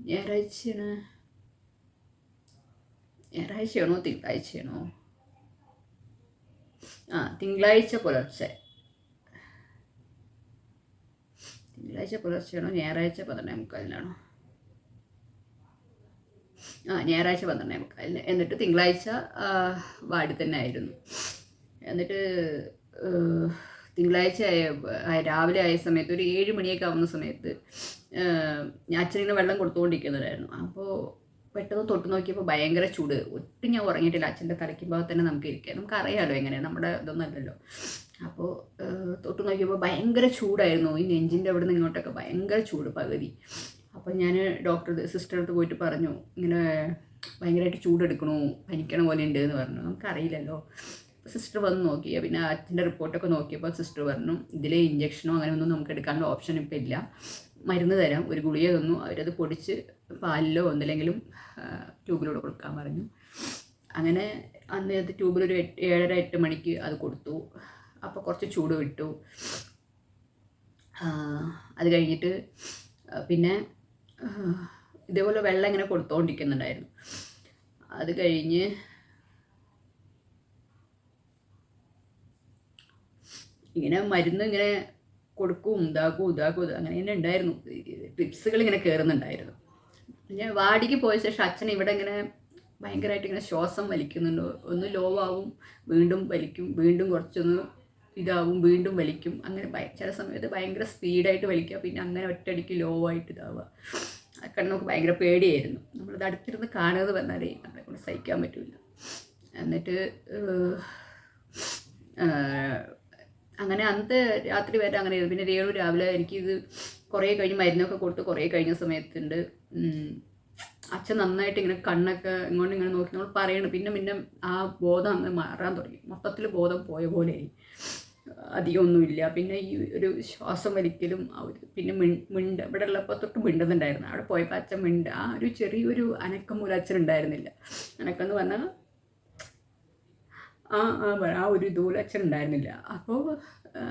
ഞായറാഴ്ചയാണ്. ഞായറാഴ്ച പന്ത്രണ്ടേ ആ മുക്കാലിന് എന്നിട്ട് തിങ്കളാഴ്ച വാടി തന്നെ ആയിരുന്നു. എന്നിട്ട് തിങ്കളാഴ്ച ആയ രാവിലെ ആയ സമയത്ത് ഒരു ഏഴ് മണിയൊക്കെ ആവുന്ന സമയത്ത് അച്ഛനിങ്ങനെ വെള്ളം കൊടുത്തുകൊണ്ടിരിക്കുന്നവരായിരുന്നു അപ്പോൾ പെട്ടെന്ന് തൊട്ട് നോക്കിയപ്പോൾ ഭയങ്കര ചൂട്. ഒട്ടും ഞാൻ ഉറങ്ങിയിട്ടില്ല. അച്ഛന്റെ തലയ്ക്ക് ഭാഗത്ത് തന്നെ നമുക്ക് ഇരിക്കാം. നമുക്ക് അറിയാമല്ലോ എങ്ങനെ നമ്മുടെ ഇതൊന്നും അല്ലല്ലോ. അപ്പോൾ തൊട്ട് നോക്കിയപ്പോൾ ഭയങ്കര ചൂടായിരുന്നു. ഈ നെഞ്ചിന്റെ അവിടെ നിന്ന് ഇങ്ങോട്ടൊക്കെ ഭയങ്കര ചൂട് പകുതി. അപ്പോൾ ഞാൻ ഡോക്ടർ സിസ്റ്റർ അടുത്ത് പോയിട്ട് പറഞ്ഞു ഇങ്ങനെ ഭയങ്കരമായിട്ട് ചൂടെടുക്കണു. പനിക്കണ പോലെ ഉണ്ട് എന്ന് പറഞ്ഞു. നമുക്കറിയില്ലല്ലോ. സിസ്റ്റർ വന്ന് നോക്കി. പിന്നെ അച്ഛന്റെ റിപ്പോർട്ടൊക്കെ നോക്കിയപ്പോൾ സിസ്റ്റർ പറഞ്ഞു ഇതിലെ ഇഞ്ചക്ഷനോ അങ്ങനെയൊന്നും നമുക്ക് എടുക്കാനുള്ള ഓപ്ഷൻ ഇപ്പം ഇല്ല. മരുന്ന് തരാം. ഒരു ഗുളിക തന്നു. അവരത് പൊടിച്ച് പാലിലോ ഒന്നില്ലെങ്കിലും ട്യൂബിലൂടെ കൊടുക്കാൻ പറഞ്ഞു. അങ്ങനെ അന്ന് അത് ട്യൂബിലൊരു എട്ട് ഏഴര എട്ട് മണിക്ക് അത് കൊടുത്തു. അപ്പോൾ കുറച്ച് ചൂട് വിട്ടു. അത് കഴിഞ്ഞിട്ട് പിന്നെ ഇതേപോലെ വെള്ളം ഇങ്ങനെ കൊടുത്തുകൊണ്ടിരിക്കുന്നുണ്ടായിരുന്നു അത് കഴിഞ്ഞ് ഇങ്ങനെ മരുന്ന് ഇങ്ങനെ കൊടുക്കും ഇതാക്കും ഇതാക്കും ഇത് അങ്ങനെ തന്നെ ഉണ്ടായിരുന്നു. ടിപ്സുകൾ ഇങ്ങനെ കയറുന്നുണ്ടായിരുന്നു ഞാൻ വാടിക്ക് പോയ ശേഷം അച്ഛൻ ഇവിടെ ഇങ്ങനെ ഭയങ്കരമായിട്ട് ഇങ്ങനെ ശ്വാസം വലിക്കുന്നുണ്ട്. ഒന്ന് ലോ ആവും വീണ്ടും വലിക്കും വീണ്ടും കുറച്ചൊന്ന് ഇതാവും വീണ്ടും വലിക്കും. അങ്ങനെ ചില സമയത്ത് ഭയങ്കര സ്പീഡായിട്ട് വലിക്കുക പിന്നെ അങ്ങനെ ഒറ്റയടിക്ക് ലോ ആയിട്ട് ഇതാവുക. അതൊക്കെ നമുക്ക് ഭയങ്കര പേടിയായിരുന്നു. നമ്മളത് അടുത്തിരുന്ന് കാണുന്നത് പറഞ്ഞാലേ നമ്മളെ കൊണ്ട് സഹിക്കാൻ പറ്റില്ല എന്നിട്ട് അങ്ങനെ അന്നത്തെ രാത്രി വരെ അങ്ങനെ. പിന്നെ രേണു രാവിലെ എനിക്ക് ഇത് കുറേ കഴിഞ്ഞ് മരുന്നൊക്കെ കൊടുത്ത് കുറേ കഴിഞ്ഞ സമയത്തുണ്ട്. അച്ഛൻ നന്നായിട്ട് ഇങ്ങനെ കണ്ണൊക്കെ ഇങ്ങോട്ട് ഇങ്ങനെ നോക്കി നമ്മൾ പറയണം പിന്നെ പിന്നെ ആ ബോധം അങ്ങ് മാറാൻ തുടങ്ങി. മൊത്തത്തിൽ ബോധം പോയ പോലെയായി അധികമൊന്നുമില്ല പിന്നെ ഈ ഒരു ശ്വാസം വലിക്കലും ആ ഒരു പിന്നെ മിണ്ട ഇവിടെ ഉള്ളപ്പോൾ തൊട്ട് മിണ്ടുന്നുണ്ടായിരുന്നു. അവിടെ പോയപ്പോൾ അച്ഛൻ മിണ്ട. ആ ഒരു ചെറിയൊരു അനക്കം പോലും അച്ഛൻ ഉണ്ടായിരുന്നില്ല. അനക്കം എന്ന് പറഞ്ഞാൽ ആ ആ ഒരു ഇതുപോലെ അച്ഛൻ ഉണ്ടായിരുന്നില്ല അപ്പോൾ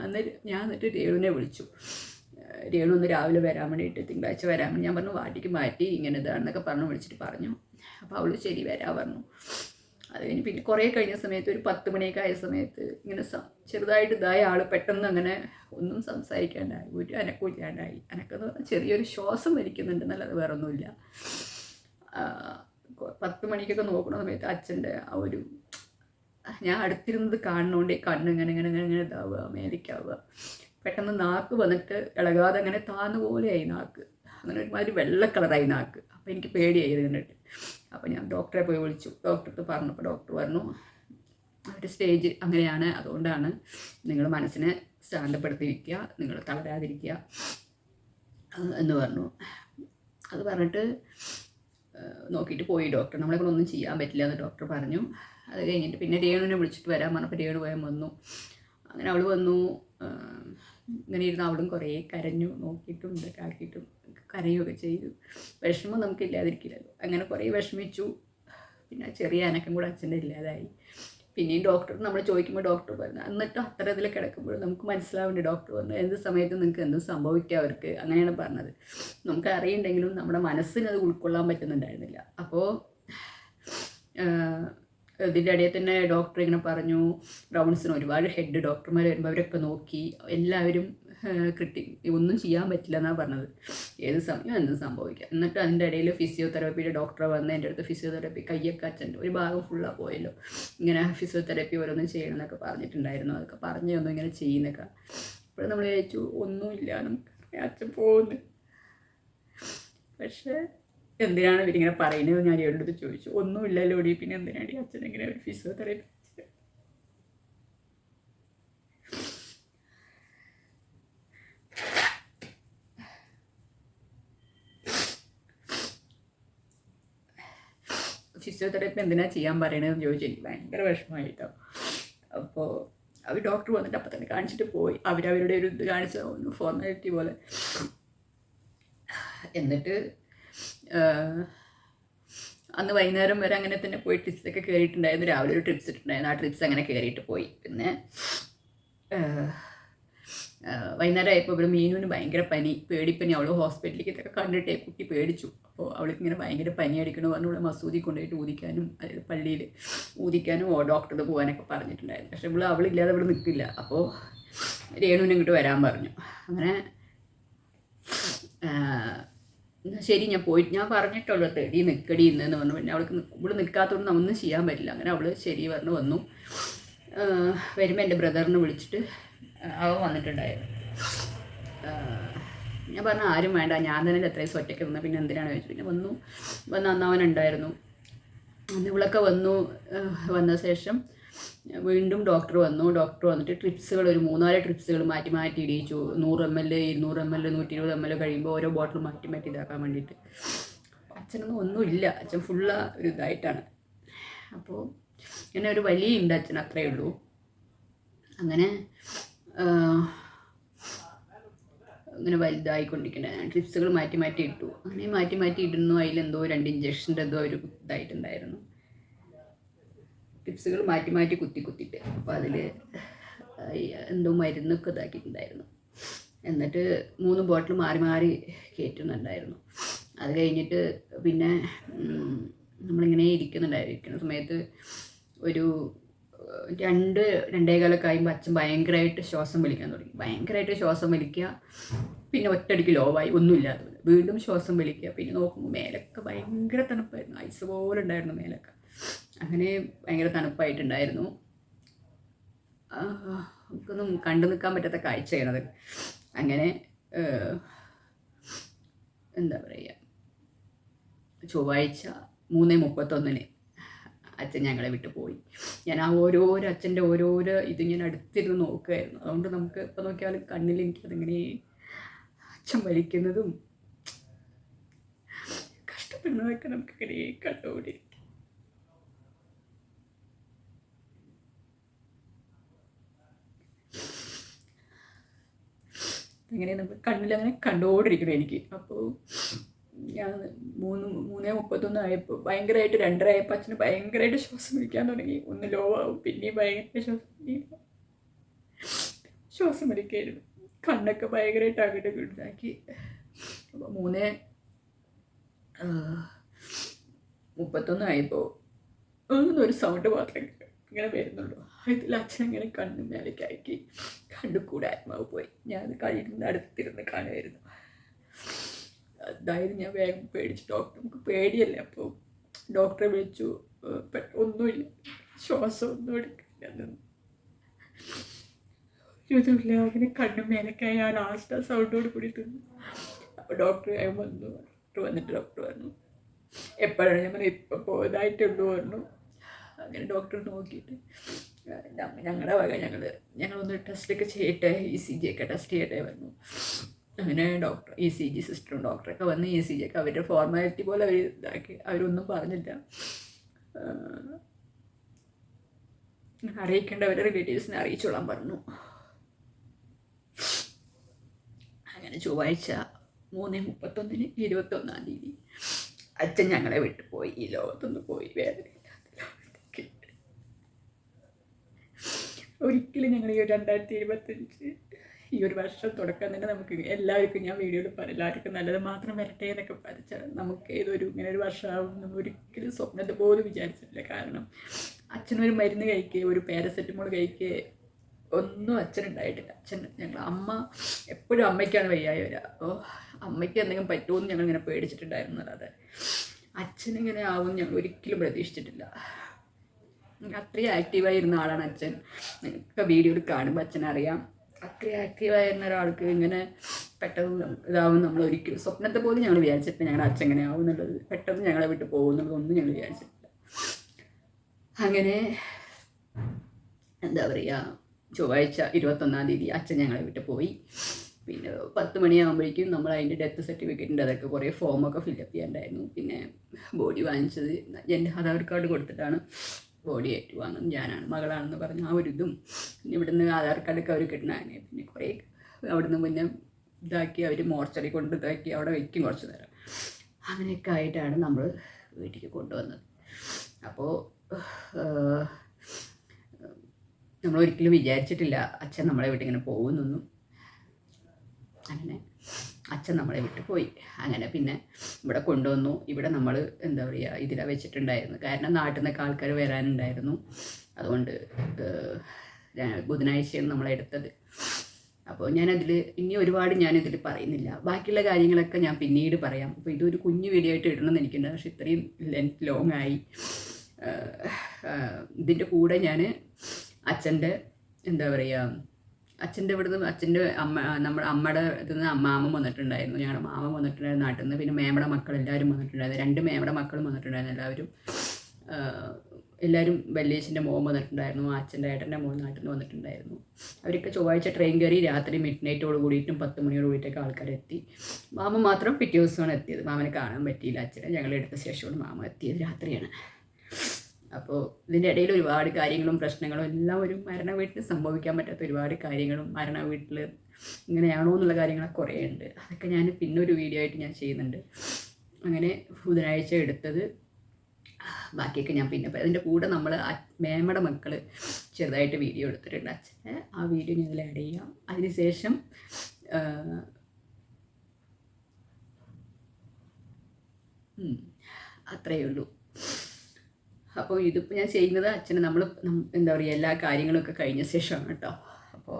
എന്നിട്ട് ഞാൻ എന്നിട്ട് രേണുവിനെ വിളിച്ചു. രേണു ഒന്ന് രാവിലെ വരാൻ വേണ്ടിയിട്ട് തിങ്കളാഴ്ച വരാൻ വേണ്ടി ഞാൻ പറഞ്ഞു വാട്ടിക്ക് മാറ്റി ഇങ്ങനെ ഇതാണെന്നൊക്കെ പറഞ്ഞു വിളിച്ചിട്ട് പറഞ്ഞു. അപ്പോൾ അവൾ ശരി വരാ പറഞ്ഞു. അത് കഴിഞ്ഞ് പിന്നെ കുറേ കഴിഞ്ഞ സമയത്ത് ഒരു പത്ത് മണിയൊക്കെ ആയ സമയത്ത് ഇങ്ങനെ ചെറുതായിട്ട് ഇതായ ആൾ പെട്ടെന്ന് അങ്ങനെ ഒന്നും സംസാരിക്കാണ്ടായി ഒരു അനക്കും ഇല്ലാണ്ടായി അനക്കെന്ന് പറഞ്ഞാൽ ചെറിയൊരു ശ്വാസം വലിക്കുന്നുണ്ട് എന്നല്ലാതെ വേറെ ഒന്നുമില്ല പത്ത് മണിക്കൊക്കെ നോക്കുന്ന സമയത്ത് അച്ഛന്റെ ആ ഒരു ഞാൻ അടുത്തിരുന്നത് കാണുന്നോണ്ട് ഈ കണ്ണ് ഇങ്ങനെ ഇങ്ങനെ ഇങ്ങനെ ഇങ്ങനെ ഇതാവുക മേലിക്കാവുക. പെട്ടെന്ന് നാക്ക് വന്നിട്ട് ഇളകാതെ അങ്ങനെ താന്ന പോലെയായി നാക്ക്. അങ്ങനെ ഒരുമാതിരി വെള്ള കളറായി നാക്ക്. അപ്പോൾ എനിക്ക് പേടിയായി ഇത് കണ്ടിട്ട്. അപ്പോൾ ഞാൻ ഡോക്ടറെ പോയി വിളിച്ചു. ഡോക്ടർക്ക് പറഞ്ഞപ്പോൾ ഡോക്ടർ പറഞ്ഞു ഒരു സ്റ്റേജ് അങ്ങനെയാണ്. അതുകൊണ്ടാണ് നിങ്ങൾ മനസ്സിനെ ശാന്തപ്പെടുത്തിയിരിക്കുക നിങ്ങൾ തളരാതിരിക്കുക. എന്ന് പറഞ്ഞു. അത് പറഞ്ഞിട്ട് നോക്കിയിട്ട് പോയി ഡോക്ടർ നമ്മളെ കൂടെ ഒന്നും ചെയ്യാൻ പറ്റില്ല എന്ന് ഡോക്ടർ പറഞ്ഞു. അത് കഴിഞ്ഞിട്ട് പിന്നെ രേണുവിനെ വിളിച്ചിട്ട് വരാൻ പറഞ്ഞപ്പോൾ രേണു പോയാൽ വന്നു. അങ്ങനെ അവൾ വന്നു. ഇങ്ങനെ ഇരുന്ന് അവളും കുറേ കരഞ്ഞു നോക്കിയിട്ടും ഇതൊക്കെ കരയുകയൊക്കെ ചെയ്തു. വിഷമം നമുക്കില്ലാതിരിക്കില്ലല്ലോ അങ്ങനെ കുറേ വിഷമിച്ചു. പിന്നെ ചെറിയ അനക്കം കൂടെ അച്ഛന്റെ ഇല്ലാതായി. പിന്നെയും ഡോക്ടർ നമ്മൾ ചോദിക്കുമ്പോൾ ഡോക്ടർ പറഞ്ഞു എന്നിട്ട് അത്തരത്തിൽ കിടക്കുമ്പോൾ നമുക്ക് മനസ്സിലാവുന്നുണ്ട് ഡോക്ടർ പറഞ്ഞു എന്ത് സമയത്ത് നിങ്ങൾക്ക് എന്ത് സംഭവിക്കുക അവർക്ക്? അങ്ങനെയാണ് പറഞ്ഞത്. നമുക്ക് അറിയുണ്ടെങ്കിലും നമ്മുടെ മനസ്സിന് അത് ഉൾക്കൊള്ളാൻ പറ്റുന്നുണ്ടായിരുന്നില്ല. അപ്പോൾ ഇതിന്റെ ഇടയിൽ തന്നെ ഡോക്ടർ ഇങ്ങനെ പറഞ്ഞു റൗണ്ട്സിന് ഒരുപാട് ഹെഡ് ഡോക്ടർമാർ വരുമ്പോൾ അവരൊക്കെ നോക്കി എല്ലാവരും കിട്ടി ഒന്നും ചെയ്യാൻ പറ്റില്ല എന്നാണ് പറഞ്ഞത്. ഏത് സമയം എന്തും സംഭവിക്കാം? എന്നിട്ട് അതിന്റെ ഇടയിൽ ഫിസിയോതെറാപ്പിയുടെ ഡോക്ടർ വന്ന് എന്റെ അടുത്ത് ഫിസിയോതെറാപ്പി കയ്യൊക്കെ അച്ഛന്റെ ഒരു ഭാഗം ഫുള്ളാണ് പോയല്ലോ. ഇങ്ങനെ ഫിസിയോതെറാപ്പി ഓരോന്നും ചെയ്യണം എന്നൊക്കെ പറഞ്ഞിട്ടുണ്ടായിരുന്നു. അതൊക്കെ പറഞ്ഞു തന്നു ഇങ്ങനെ ചെയ്യുന്നൊക്കെ. അപ്പോൾ നമ്മൾ വിചാരിച്ചു ഒന്നുമില്ല നമുക്ക് അച്ഛൻ പോകുന്നു. പക്ഷേ എന്തിനാണ് ഇവരിങ്ങനെ പറയുന്നത് ഞാൻ ഇവരുടെ ചോദിച്ചു. ഒന്നുമില്ലല്ലോ പിന്നെ എന്തിനാണ് അച്ഛൻ ഇങ്ങനെ ഒരു ഫിസിയോതെറാപ്പി ഫിസിയോതെറാപ്പി എന്തിനാ ചെയ്യാൻ പറയണതെന്ന് ചോദിച്ചു. എനിക്ക് ഭയങ്കര വിഷമമായിട്ടോ. അപ്പോൾ അവർ ഡോക്ടർ വന്നിട്ട് അപ്പം തന്നെ കാണിച്ചിട്ട് പോയി. അവരവരുടെ ഒരു ഇത് കാണിച്ച ഫോർമാലിറ്റി പോലെ. എന്നിട്ട് അന്ന് വൈകുന്നേരം വരെ അങ്ങനെ തന്നെ പോയി ട്രിപ്സൊക്കെ കയറിയിട്ടുണ്ടായിരുന്നു രാവിലെ ഒരു ട്രിപ്സ് ഇട്ടിട്ടുണ്ടായിരുന്നു. ആ ട്രിപ്സ് അങ്ങനെ കയറിയിട്ട് പോയി. പിന്നെ വൈകുന്നേരം ആയപ്പോൾ ഇവിടെ മീനുവിന് ഭയങ്കര പനി പേടിപ്പനി. അവൾ ഹോസ്പിറ്റലിലേക്ക് ഇതൊക്കെ കണ്ടിട്ടേ കുട്ടി പേടിച്ചു. അപ്പോൾ അവൾക്ക് ഇങ്ങനെ ഭയങ്കര പനി അടിക്കണമെന്ന് പറഞ്ഞു ഇവിടെ മസൂദി കൊണ്ടുപോയിട്ട് ഊതിക്കാനും അതായത് പള്ളിയിൽ ഊതിക്കാനും ഡോക്ടറെ പോകാനൊക്കെ പറഞ്ഞിട്ടുണ്ടായിരുന്നു. പക്ഷേ ഇവിടെ അവളില്ലാതെ ഇവിടെ നിൽക്കില്ല. അപ്പോൾ രേണുവിനെ ഇങ്ങോട്ട് വരാൻ പറഞ്ഞു. അങ്ങനെ ശരി ഞാൻ പോയിട്ട് ഞാൻ പറഞ്ഞിട്ടുള്ളൂ തെടി നിൽക്കടി എന്ന് പറഞ്ഞു. പിന്നെ അവൾക്ക് ഇവിടെ നിൽക്കാത്തതുകൊണ്ട് ഒന്നും ചെയ്യാൻ പറ്റില്ല. അങ്ങനെ അവൾ ശരി പറഞ്ഞു വന്നു. വരുമ്പോൾ എന്റെ ബ്രദറിനെ വിളിച്ചിട്ട് അവ വന്നിട്ടുണ്ടായിരുന്നു ഞാൻ പറഞ്ഞു ആരും വേണ്ട ഞാൻ തന്നെ എത്ര ദിവസം ഒറ്റയ്ക്ക് നിന്ന്. പിന്നെ എന്തിനാണ് ചോദിച്ചു പിന്നെ വന്നു. വന്ന് അന്ന് ഇവളൊക്കെ വന്നു വന്ന ശേഷം വീണ്ടും ഡോക്ടർ വന്നു. ഡോക്ടർ വന്നിട്ട് ട്രിപ്സുകൾ ഒരു മൂന്നാൽ ട്രിപ്സുകൾ മാറ്റി മാറ്റി ഇടിയിച്ചു. നൂറ് എം എൽ ഇരുന്നൂറ് എം എൽ നൂറ്റി ഇരുപത് എം എൽ കഴിയുമ്പോൾ ഓരോ ബോട്ടിൽ മാറ്റി മാറ്റി ഇതാക്കാൻ വേണ്ടിയിട്ട്. അച്ഛനൊന്നും ഒന്നുമില്ല. അച്ഛൻ ഫുള്ള ഒരു ഇതായിട്ടാണ്. അപ്പോൾ ഇങ്ങനെ ഒരു വലിയ ഉണ്ട് അച്ഛൻ അത്രയേ ഉള്ളൂ. അങ്ങനെ ഇങ്ങനെ വലുതായിക്കൊണ്ടിരിക്കണേ. ട്രിപ്സുകൾ മാറ്റി മാറ്റി ഇട്ടു. അങ്ങനെ മാറ്റി മാറ്റി ഇടുന്നു. അതിലെന്തോ രണ്ട് ഇഞ്ചക്ഷന്റെ എന്തോ ഒരു ഇതായിട്ടുണ്ടായിരുന്നു. ടിപ്സുകൾ മാറ്റി മാറ്റി കുത്തി കുത്തിയിട്ട്. അപ്പോൾ അതിൽ എന്തോ മരുന്നൊക്കെ ഇതാക്കിയിട്ടുണ്ടായിരുന്നു. എന്നിട്ട് മൂന്ന് ബോട്ടിൽ മാറി മാറി കയറ്റുന്നുണ്ടായിരുന്നു. അത് കഴിഞ്ഞിട്ട് പിന്നെ നമ്മളിങ്ങനെ ഇരിക്കുന്നുണ്ടായിരുന്നു ഇരിക്കുന്ന സമയത്ത് ഒരു രണ്ട് രണ്ടേകാലൊക്കെ ആകുമ്പോൾ അച്ഛൻ ഭയങ്കരമായിട്ട് ശ്വാസം വലിക്കാൻ തുടങ്ങി. ഭയങ്കരമായിട്ട് ശ്വാസം വലിക്കുക പിന്നെ ഒറ്റയടിക്ക് ലോവായി ഒന്നുമില്ലാതെ. വീണ്ടും ശ്വാസം വലിക്കുക. പിന്നെ നോക്കുമ്പോൾ മേലൊക്കെ ഭയങ്കര തണുപ്പായിരുന്നു. ഐസ് പോലെ ഉണ്ടായിരുന്നു മേലൊക്കെ. അങ്ങനെ ഭയങ്കര തണുപ്പായിട്ടുണ്ടായിരുന്നു. നമുക്കൊന്നും കണ്ടു നിൽക്കാൻ പറ്റാത്ത കാഴ്ചയാണത്. അങ്ങനെ എന്താ പറയുക ചൊവ്വാഴ്ച മൂന്ന് മുപ്പത്തൊന്നിന് അച്ഛൻ ഞങ്ങളെ വിട്ടു പോയി. ഞാൻ ആ ഓരോരോ അച്ഛന്റെ ഓരോരോ ഇത് ഞാൻ അടുത്തിരുന്ന് നോക്കുമായിരുന്നു അതുകൊണ്ട് നമുക്ക് ഇപ്പം നോക്കിയാൽ കണ്ണിൽ എനിക്കതിങ്ങനെ അച്ഛൻ വലിക്കുന്നതും കഷ്ടപ്പെടുന്നതൊക്കെ നമുക്കിങ്ങനെ കണ്ടുകൊണ്ടിരിക്കും അങ്ങനെ നമ്മൾ കണ്ണിലങ്ങനെ കണ്ടുകൊണ്ടിരിക്കണം എനിക്ക്. അപ്പോൾ ഞാൻ മൂന്ന് മൂന്നേ മുപ്പത്തൊന്ന് ആയപ്പോൾ ഭയങ്കരമായിട്ട് രണ്ടര ആയപ്പോൾ അച്ഛന് ഭയങ്കരമായിട്ട് ശ്വാസം വലിക്കാൻ തുടങ്ങി. ഒന്ന് ലോ ആവും പിന്നെയും ഭയങ്കര ശ്വാസം ശ്വാസം വലിക്കായിരുന്നു കണ്ണൊക്കെ ഭയങ്കരമായിട്ട് അങ്ങോട്ട് ഇതാക്കി അപ്പോൾ മൂന്നേ മുപ്പത്തൊന്ന് ആയപ്പോൾ ഒരു സൗണ്ട് മാത്രം ഇങ്ങനെ വരുന്നുള്ളൂ. ഇതിൽ അച്ഛൻ ഇങ്ങനെ കണ്ണു മേലേക്ക് ആക്കി കണ്ടു കൂടെ ആത്മാവ് പോയി. ഞാൻ കഴിയുന്ന അടുത്തിരുന്ന് കാണുമായിരുന്നു അതായത് ഞാൻ വേഗം പേടിച്ചു ഡോക്ടർ നമുക്ക് പേടിയല്ലേ? അപ്പോൾ ഡോക്ടറെ വിളിച്ചു. ഒന്നുമില്ല. ശ്വാസം ഒന്നും എടുക്കില്ല ഇതുമില്ല. അങ്ങനെ കണ്ണു മേലക്കായി ഞാൻ ലാസ്റ്റ് ആ സൗണ്ടോട് കൂടി തിന്നു. അപ്പോൾ ഡോക്ടർ വന്നു. ഡോക്ടർ വന്നിട്ട് ഡോക്ടർ പറഞ്ഞു എപ്പോഴാണ്? ഞാൻ ഇപ്പം പോയതായിട്ടുള്ളൂ പറഞ്ഞു. അങ്ങനെ ഡോക്ടറെ നോക്കിയിട്ട് ഞങ്ങളുടെ വക ഞങ്ങൾ ഞങ്ങളൊന്ന് ടെസ്റ്റൊക്കെ ചെയ്യട്ടെ ഇ സി ജി ഒക്കെ ടെസ്റ്റ് ചെയ്യട്ടെ പറഞ്ഞു. അങ്ങനെ ഡോക്ടർ ഇ സി ജി സിസ്റ്ററും ഡോക്ടറൊക്കെ വന്ന് ഇ സി ജി ഒക്കെ അവരുടെ ഫോർമാലിറ്റി പോലെ അവർ ഇതാക്കി. അവരൊന്നും പറഞ്ഞില്ല. അവരുടെ റിലേറ്റീവ്സിനെ അറിയിച്ചോളാൻ പറഞ്ഞു. അങ്ങനെ ചൊവ്വാഴ്ച മൂന്ന് മുപ്പത്തൊന്നിന് ഇരുപത്തൊന്നാം തീയതി അച്ഛൻ ഞങ്ങളെ വിട്ടു പോയി. ഈ ലോകത്തൊന്ന് പോയി. വേദനയില്ലാത്ത ഒരിക്കലും ഞങ്ങൾ ഈ രണ്ടായിരത്തി ഇരുപത്തഞ്ച് ഈ ഒരു വർഷം തുടക്കം തന്നെ നമുക്ക് എല്ലാവർക്കും ഞാൻ വീഡിയോയിൽ പറയും എല്ലാവർക്കും നല്ലത് മാത്രം വരട്ടെ എന്നൊക്കെ പഠിച്ചാൽ നമുക്ക് ഏതൊരു ഇങ്ങനെ ഒരു വർഷമാവും നമ്മൾ ഒരിക്കലും സ്വപ്നത്തെ പോലും വിചാരിച്ചിട്ടില്ല. കാരണം അച്ഛനൊരു മരുന്ന് കഴിക്കുക ഒരു പാരസെറ്റമോൾ കഴിക്കുക ഒന്നും അച്ഛനുണ്ടായിട്ടില്ല അച്ഛൻ ഞങ്ങൾ അമ്മ എപ്പോഴും അമ്മയ്ക്കാണ് വയ്യായി വരിക. അപ്പോൾ അമ്മയ്ക്ക് എന്തെങ്കിലും പറ്റുമോ എന്ന് ഞങ്ങളിങ്ങനെ പേടിച്ചിട്ടുണ്ടായിരുന്നു. അല്ലാതെ അച്ഛനിങ്ങനെ ആവും ഞങ്ങൾ ഒരിക്കലും പ്രതീക്ഷിച്ചിട്ടില്ല. അത്രയും ആക്റ്റീവായിരുന്ന ആളാണ് അച്ഛൻ. നിങ്ങൾക്ക് വീഡിയോയിൽ കാണുമ്പോൾ അച്ഛനറിയാം അത്രയും ആക്റ്റീവായിരുന്ന ഒരാൾക്ക് ഇങ്ങനെ പെട്ടെന്ന് ഇതാവും നമ്മൾ ഒരിക്കലും. സ്വപ്നത്തെ പോലും ഞങ്ങൾ വിചാരിച്ചിട്ടില്ല ഞങ്ങളുടെ അച്ഛൻ ഇങ്ങനെ ആവും എന്നുള്ളത്. പെട്ടെന്ന് ഞങ്ങളെ വിട്ട് പോകും എന്നുള്ളതൊന്നും ഞങ്ങൾ വിചാരിച്ചിട്ടില്ല. അങ്ങനെ എന്താ പറയുക ചൊവ്വാഴ്ച ഇരുപത്തൊന്നാം തീയതി അച്ഛൻ ഞങ്ങളെ വിട്ട് പോയി. പിന്നെ പത്ത് മണിയാകുമ്പോഴേക്കും നമ്മൾ അതിന്റെ ഡെത്ത് സർട്ടിഫിക്കറ്റിന്റെ അതൊക്കെ കുറേ ഫോമൊക്കെ ഫില്ലപ്പ് ചെയ്യാണ്ടായിരുന്നു. പിന്നെ ബോഡി വാങ്ങിച്ചത് എന്റെ ആധാർ കാർഡ് കൊടുത്തിട്ടാണ്. ബോഡി ഏറ്റുവാങ്ങും ഞാനാണ് മകളാണെന്ന് പറഞ്ഞ ആ ഒരു ഇതും ഇവിടുന്ന് ആധാർ കാർഡൊക്കെ അവർ കിട്ടണേ പിന്നെ കുറേ അവിടുന്ന് മുന്നേ ഇതാക്കി അവർ മോർച്ചറി കൊണ്ട് ഇതാക്കി അവിടെ വയ്ക്കും കുറച്ച് നേരം. അങ്ങനെയൊക്കെ ആയിട്ടാണ് നമ്മൾ വീട്ടിലേക്ക് കൊണ്ടുവന്നത്. അപ്പോൾ നമ്മൾ ഒരിക്കലും വിചാരിച്ചിട്ടില്ല അച്ഛൻ നമ്മളെ വീട്ടിങ്ങനെ പോകുന്നൊന്നും. അങ്ങനെ. അച്ഛൻ നമ്മളെ വിട്ടു പോയി. അങ്ങനെ പിന്നെ ഇവിടെ കൊണ്ടുവന്നു. ഇവിടെ നമ്മൾ എന്താ പറയുക ഇതിലാണ് വെച്ചിട്ടുണ്ടായിരുന്നു. കാരണം നാട്ടിൽ നിന്നൊക്കെ ആൾക്കാർ വരാനുണ്ടായിരുന്നു. അതുകൊണ്ട് ബുധനാഴ്ചയാണ് നമ്മളെടുത്തത് അപ്പോൾ ഞാനതിൽ ഇനി ഒരുപാട് ഞാനിതിൽ പറയുന്നില്ല. ബാക്കിയുള്ള കാര്യങ്ങളൊക്കെ ഞാൻ പിന്നീട് പറയാം. അപ്പോൾ ഇതൊരു കുഞ്ഞു വീഡിയോ ആയിട്ട് ഇടണമെന്ന് എനിക്കുണ്ട്. പക്ഷെ ഇത്രയും ലെങ്ത് ലോങ് ആയി. ഇതിന്റെ കൂടെ ഞാൻ അച്ഛന്റെ എന്താ പറയുക അച്ഛന്റെ ഇവിടുന്ന് അച്ഛന്റെ അമ്മ നമ്മുടെ അമ്മയുടെ ഇതിൽ നിന്ന് വന്നിട്ടുണ്ടായിരുന്നു. ഞങ്ങളുടെ മാമൻ വന്നിട്ടുണ്ടായിരുന്നു നാട്ടിൽ നിന്ന്. പിന്നെ മേമയുടെ മക്കൾ എല്ലാവരും വന്നിട്ടുണ്ടായിരുന്നു. രണ്ട് മേമയുടെ മക്കളും വന്നിട്ടുണ്ടായിരുന്നു എല്ലാവരും. എല്ലാവരും വല്യേച്ചിന്റെ മോൻ വന്നിട്ടുണ്ടായിരുന്നു. അച്ഛന്റെ ഏട്ടന്റെ മോൻ നാട്ടിൽ നിന്ന് വന്നിട്ടുണ്ടായിരുന്നു. അവരൊക്കെ ചൊവ്വാഴ്ച ട്രെയിൻ കയറി രാത്രി മിഡ് നൈറ്റോട് കൂടിയിട്ടും പത്ത് മണിയോട് കൂടിയിട്ടൊക്കെ ആൾക്കാർ എത്തി. മാമ മാത്രം പിറ്റേ ദിവസമാണ് എത്തിയത്. മാമനെ കാണാൻ പറ്റിയില്ല. അച്ഛനെ ഞങ്ങളെടുത്ത ശേഷമാണ് മാമ എത്തിയത് രാത്രിയാണ്. അപ്പോൾ ഇതിന്റെ ഇടയിൽ ഒരുപാട് കാര്യങ്ങളും പ്രശ്നങ്ങളും എല്ലാം ഒരു മരണ വീട്ടിൽ സംഭവിക്കാൻ പറ്റാത്ത ഒരുപാട് കാര്യങ്ങളും മരണ വീട്ടിൽ ഇങ്ങനെയാണോ എന്നുള്ള കാര്യങ്ങളൊക്കെ കുറേ ഉണ്ട്. അതൊക്കെ ഞാൻ പിന്നെ ഒരു വീഡിയോ ആയിട്ട് ഞാൻ ചെയ്യുന്നുണ്ട്. അങ്ങനെ ബുധനാഴ്ച എടുത്തത്. ബാക്കിയൊക്കെ ഞാൻ പിന്നെ. അതിന്റെ കൂടെ നമ്മൾ മേമയുടെ മക്കൾ ചെറുതായിട്ട് വീഡിയോ എടുത്തിട്ടുണ്ട്. അച്ഛന്റെ ആ വീഡിയോ ഞാൻ ആഡ് ചെയ്യാം. അതിനുശേഷം അത്രയേ ഉള്ളൂ. അപ്പോൾ ഇതിപ്പോൾ ഞാൻ ചെയ്യുന്നത് അച്ഛന് നമ്മൾ എന്താ പറയുക എല്ലാ കാര്യങ്ങളൊക്കെ കഴിഞ്ഞ ശേഷമാണ് കേട്ടോ. അപ്പോൾ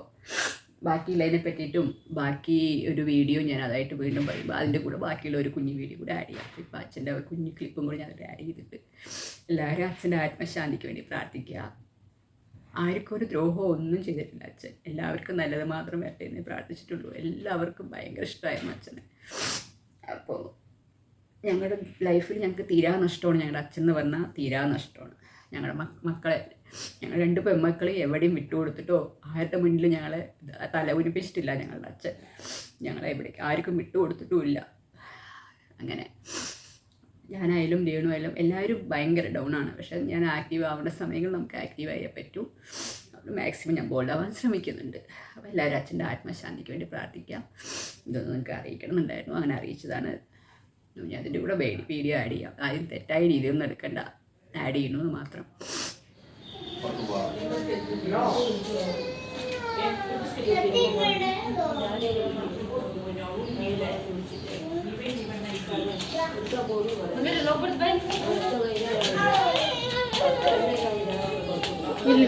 ബാക്കിയുള്ളതിനെ പറ്റിയിട്ടും ബാക്കി ഒരു വീഡിയോ ഞാൻ അതായിട്ട് വീണ്ടും പറയുമ്പോൾ അതിന്റെ കൂടെ ബാക്കിയുള്ള ഒരു കുഞ്ഞു വീഡിയോ കൂടെ ആഡ് ചെയ്യാം. ഇപ്പോൾ അച്ഛന്റെ കുഞ്ഞു ക്ലിപ്പും കൂടി ഞാൻ ആഡ് ചെയ്തിട്ട് എല്ലാവരും അച്ഛന്റെ ആത്മശാന്തിക്ക് വേണ്ടി പ്രാർത്ഥിക്കുക. ആർക്കും ഒരു ദ്രോഹവും ഒന്നും ചെയ്തിട്ടില്ല അച്ഛൻ. എല്ലാവർക്കും നല്ലത് മാത്രം വരട്ടെ എന്ന് പ്രാർത്ഥിച്ചിട്ടുള്ളൂ. എല്ലാവർക്കും ഭയങ്കര ഇഷ്ടമായിരുന്നു അച്ഛനെ. അപ്പോൾ ഞങ്ങളുടെ ലൈഫിൽ ഞങ്ങൾക്ക് തീരാ നഷ്ടമാണ് ഞങ്ങളുടെ അച്ഛൻ എന്ന് പറഞ്ഞാൽ തീരാ നഷ്ടമാണ്. ഞങ്ങളുടെ മക്കളെ ഞങ്ങൾ രണ്ട് പെൺമക്കളെ എവിടെയും വിട്ടുകൊടുത്തിട്ടോ ആരുടെ മുന്നിൽ ഞങ്ങളെ തല ഉരിപ്പിച്ചിട്ടില്ല ഞങ്ങളുടെ അച്ഛൻ. ഞങ്ങളെ എവിടേക്ക് ആർക്കും വിട്ടുകൊടുത്തിട്ടും ഇല്ല. അങ്ങനെ ഞാനായാലും രേണു ആയാലും എല്ലാവരും ഭയങ്കര ഡൗൺ ആണ്. പക്ഷെ ഞാൻ ആക്റ്റീവ് ആവേണ്ട സമയങ്ങളിൽ നമുക്ക് ആക്റ്റീവ് ആയേ പറ്റൂ. അപ്പോൾ മാക്സിമം ഞാൻ ബോൾഡ് ആവാൻ ശ്രമിക്കുന്നുണ്ട്. അപ്പോൾ എല്ലാവരും അച്ഛന്റെ ആത്മശാന്തിക്ക് വേണ്ടി പ്രാർത്ഥിക്കാം. ഇതൊന്നും നിങ്ങൾക്ക് അറിയിക്കണം എന്നുണ്ടായിരുന്നു അങ്ങനെ അറിയിച്ചതാണ്. ഞാൻ അതിന്റെ കൂടെ പേടി പീഡിയ ആഡ് ചെയ്യാം. ആദ്യം തെറ്റായ രീതിയൊന്നും എടുക്കണ്ട. ആഡ് ചെയ്യണമെന്ന് മാത്രം. ഇല്ല.